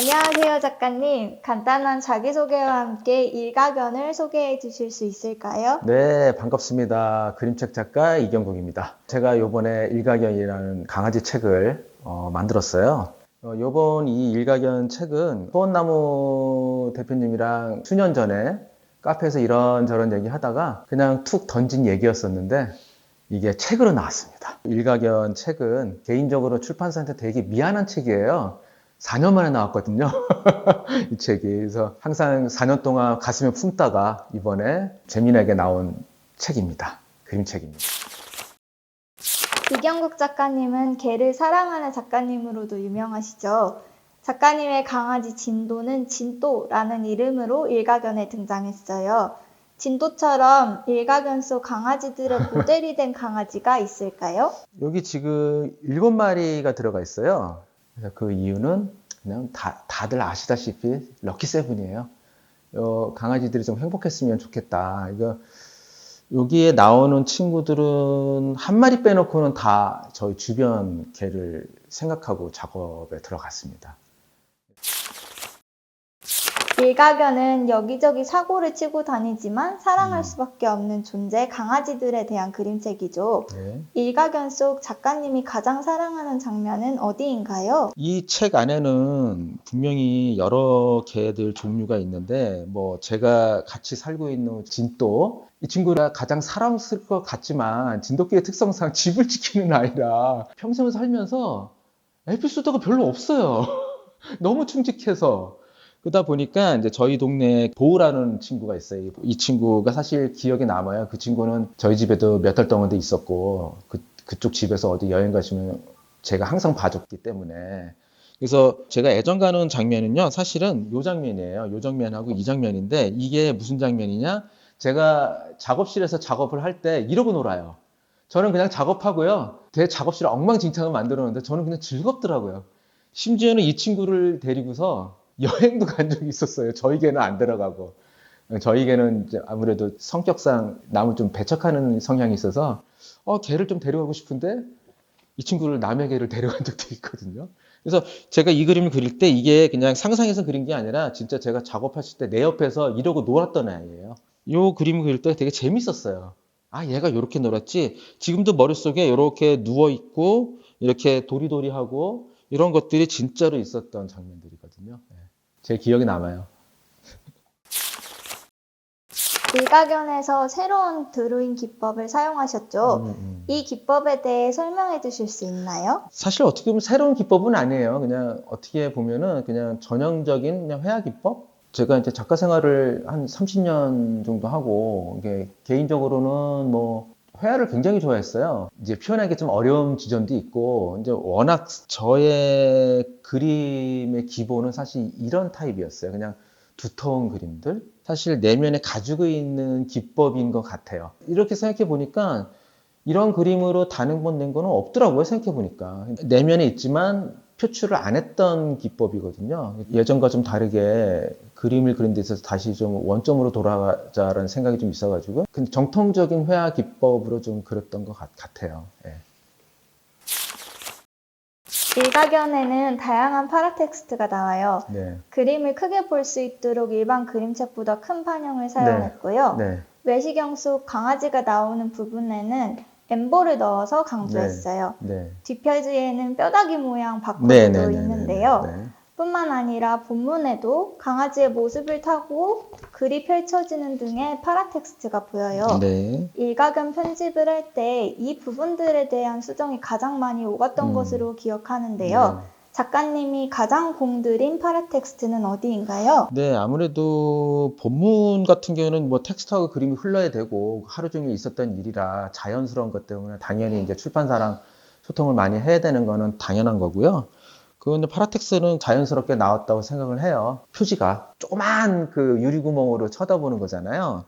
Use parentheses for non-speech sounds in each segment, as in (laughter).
안녕하세요, 작가님. 간단한 자기소개와 함께 일가견을 소개해 주실 수 있을까요? 네, 반갑습니다. 그림책 작가 이경국입니다. 제가 요번에 일가견이라는 강아지 책을 어, 만들었어요. 어, 요번 이 일가견 책은 소원나무 대표님이랑 수년 전에 카페에서 이런저런 얘기 하다가 그냥 툭 던진 얘기였었는데 이게 책으로 나왔습니다. 일가견 책은 개인적으로 출판사한테 되게 미안한 책이에요. 4년 만에 나왔거든요. (laughs) 이 책이. 그래서 항상 4년 동안 가슴에 품다가 이번에 재민에게 나온 책입니다. 그림책입니다. 이경국 작가님은 개를 사랑하는 작가님으로도 유명하시죠. 작가님의 강아지 진도는 진또라는 이름으로 일가견에 등장했어요. 진도처럼 일가견 속 강아지들의 (laughs) 모델이 된 강아지가 있을까요? 여기 지금 일곱 마리가 들어가 있어요. 그래서 그 이유는 그냥 다, 다들 아시다시피 럭키 세븐이에요. 어, 강아지들이 좀 행복했으면 좋겠다. 이거 여기에 나오는 친구들은 한 마리 빼놓고는 다 저희 주변 개를 생각하고 작업에 들어갔습니다. 일가견은 여기저기 사고를 치고 다니지만 사랑할 음. 수밖에 없는 존재 강아지들에 대한 그림책이죠. 네. 일가견 속 작가님이 가장 사랑하는 장면은 어디인가요? 이 책 안에는 분명히 여러 개들 종류가 있는데 뭐 제가 같이 살고 있는 진도 이 친구가 가장 사랑스러울 것 같지만 진돗개의 특성상 집을 지키는 아이라 평생을 살면서 에피소드가 별로 없어요. (laughs) 너무 충직해서 그러다 보니까 이제 저희 동네에 보우라는 친구가 있어요. 이 친구가 사실 기억에 남아요. 그 친구는 저희 집에도 몇 달 동안도 있었고 그 그쪽 집에서 어디 여행 가시면 제가 항상 봐줬기 때문에. 그래서 제가 애정 가는 장면은요 사실은 요 장면이에요. 요 장면하고 이 장면인데 이게 무슨 장면이냐? 제가 작업실에서 작업을 할 때 이러고 놀아요. 저는 그냥 작업하고요. 제 작업실을 엉망진창을 만들어 놓는데 저는 그냥 즐겁더라고요. 심지어는 이 친구를 데리고서 여행도 간 적이 있었어요 저희 개는 안 들어가고 이제 아무래도 성격상 남을 좀 배척하는 성향이 있어서 어 개를 좀 데려가고 싶은데 이 친구를 남의 개를 데려간 적도 있거든요. 그래서 제가 이 그림을 그릴 때 이게 그냥 상상해서 그린 게 아니라 진짜 제가 작업하실 때 내 옆에서 이러고 놀았던 아이예요. 이 그림을 그릴 때 되게 재밌었어요. 아, 얘가 이렇게 놀았지. 지금도 머릿속에 이렇게 누워 있고 이렇게 도리도리하고 이런 것들이 진짜로 있었던 장면들이거든요. 네. 제 기억에 남아요. 일가견에서 새로운 드로잉 기법을 사용하셨죠. 음, 음. 이 기법에 대해 설명해 주실 수 있나요? 사실 어떻게 보면 새로운 기법은 아니에요. 그냥 어떻게 보면은 그냥 전형적인 그냥 회화 기법? 제가 이제 작가 생활을 한 30년 정도 하고, 이게 개인적으로는 뭐, 회화를 굉장히 좋아했어요. 이제 표현하기 좀 어려운 지점도 있고, 이제 워낙 저의 그림의 기본은 사실 이런 타입이었어요. 그냥 두터운 그림들? 사실 내면에 가지고 있는 기법인 것 같아요. 이렇게 생각해 보니까 이런 그림으로 번낸 거는 없더라고요. 생각해 보니까 내면에 있지만 표출을 안 했던 기법이거든요. 예전과 좀 다르게 그림을 그린 데 있어서 다시 좀 원점으로 돌아가자라는 생각이 좀 있어가지고 근데 정통적인 회화 기법으로 좀 그렸던 것 같, 같아요. 예. 일가견에는 다양한 파라텍스트가 나와요. 네. 그림을 크게 볼 수 있도록 일반 그림책보다 큰 판형을 사용했고요. 네. 외시경 속 강아지가 나오는 부분에는 엠보를 넣어서 강조했어요. 네. 뒷표지에는 뼈다귀 모양 바코드도 네. 네. 네. 있는데요. 네. 뿐만 아니라 본문에도 강아지의 모습을 타고 글이 펼쳐지는 등의 파라텍스트가 보여요. 네. 일가견 편집을 할 때 이 부분들에 대한 수정이 가장 많이 오갔던 음. 것으로 기억하는데요. 작가님이 가장 공들인 파라텍스트는 어디인가요? 네, 아무래도 본문 같은 경우는 뭐 텍스트하고 그림이 흘러야 되고 하루 종일 있었던 일이라 자연스러운 것 때문에 당연히 이제 출판사랑 소통을 많이 해야 되는 거는 당연한 거고요. 그런데 파라텍스는 자연스럽게 나왔다고 생각을 해요. 표지가 조그만 그 유리구멍으로 쳐다보는 거잖아요.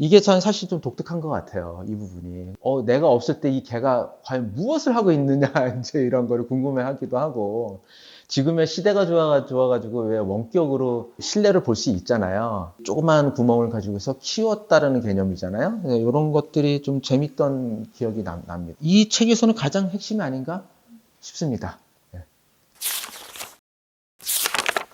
이게 전 사실 좀 독특한 것 같아요. 이 부분이. 어, 내가 없을 때 이 개가 과연 무엇을 하고 있느냐, (laughs) 이제 이런 거를 궁금해 하기도 하고. 지금의 시대가 좋아, 좋아가지고 왜 원격으로 실내를 볼 수 있잖아요. 조그만 구멍을 가지고서 키웠다라는 개념이잖아요. 이런 것들이 좀 재밌던 기억이 남, 납니다. 이 책에서는 가장 핵심이 아닌가 싶습니다.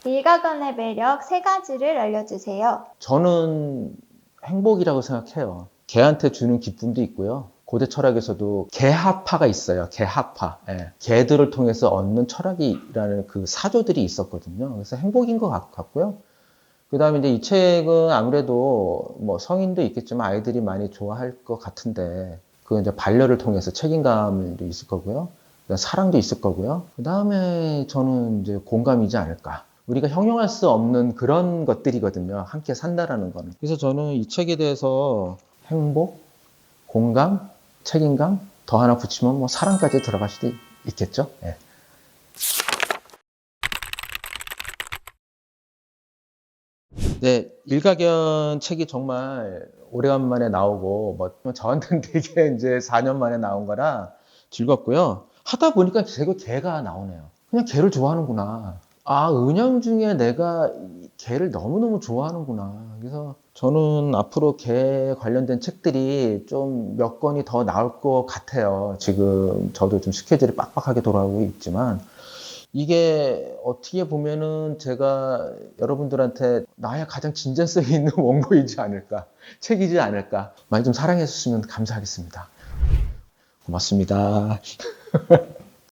일가견의 매력 세 가지를 알려주세요. 저는 행복이라고 생각해요. 개한테 주는 기쁨도 있고요. 고대 철학에서도 개학파가 있어요. 개학파. 예. 개들을 통해서 얻는 철학이라는 그 사조들이 있었거든요. 그래서 행복인 것 같- 같고요. 그 다음에 이제 이 책은 아무래도 뭐 성인도 있겠지만 아이들이 많이 좋아할 것 같은데 그 이제 반려를 통해서 책임감도 있을 거고요. 사랑도 있을 거고요. 그 다음에 저는 이제 공감이지 않을까. 우리가 형용할 수 없는 그런 것들이거든요. 함께 산다라는 거는. 그래서 저는 이 책에 대해서 행복, 공감, 책임감 더 하나 붙이면 뭐 사랑까지 들어갈 수도 있- 있겠죠. 예. 네, 일가견 책이 정말 오래간만에 나오고 뭐 저한테는 (laughs) 되게 이제 4년 만에 나온 거라 즐겁고요. 하다 보니까 제가 개가 나오네요. 그냥 개를 좋아하는구나. 아, 은영 중에 내가 이 개를 너무너무 좋아하는구나. 그래서 저는 앞으로 개 관련된 책들이 좀 몇 권이 더 나올 것 같아요. 지금 저도 좀 스케줄이 빡빡하게 돌아가고 있지만 이게 어떻게 보면은 제가 여러분들한테 나의 가장 진전성이 (laughs) 있는 원고이지 않을까, 책이지 않을까. 많이 좀 사랑해 주시면 감사하겠습니다. 고맙습니다. (laughs)